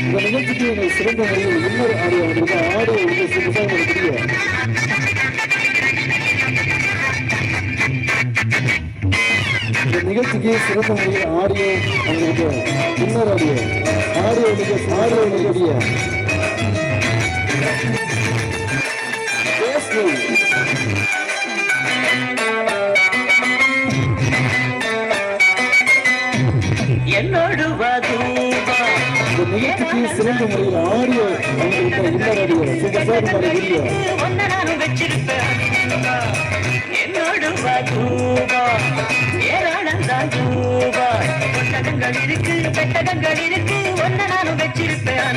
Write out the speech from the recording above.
இந்த நிகழ்ச்சிக்கு என்னை சிறந்த முறையில் இன்னொரு ஆடியோ வந்திருக்க. ஆடியோ வந்து சிறப்பாக இந்த நிகழ்ச்சிக்கு சிறந்த முறையில் ஆடியோ. வந்திருக்க இன்னொரு ஆடியோ ஆடியோ நிகழ்ச்சி ஆடியோ நிகழ்ச்சிய? என்னோடு வதூபா நிகழ்ச்சிக்கு சிறந்த முறையில் ஆடியோ வந்திருக்க இன்னொரு ஆடியோ சூப்பர் சார் வீடியோ ஒன்ன நானும் வச்சிருப்பேன் என்னோடு வதூபா ஏராளந்தான் தூபா. ஒட்டகங்கள் இருக்கு பெட்டகங்கள் இருக்கு ஒன்ன நானும் வச்சிருப்பேன்.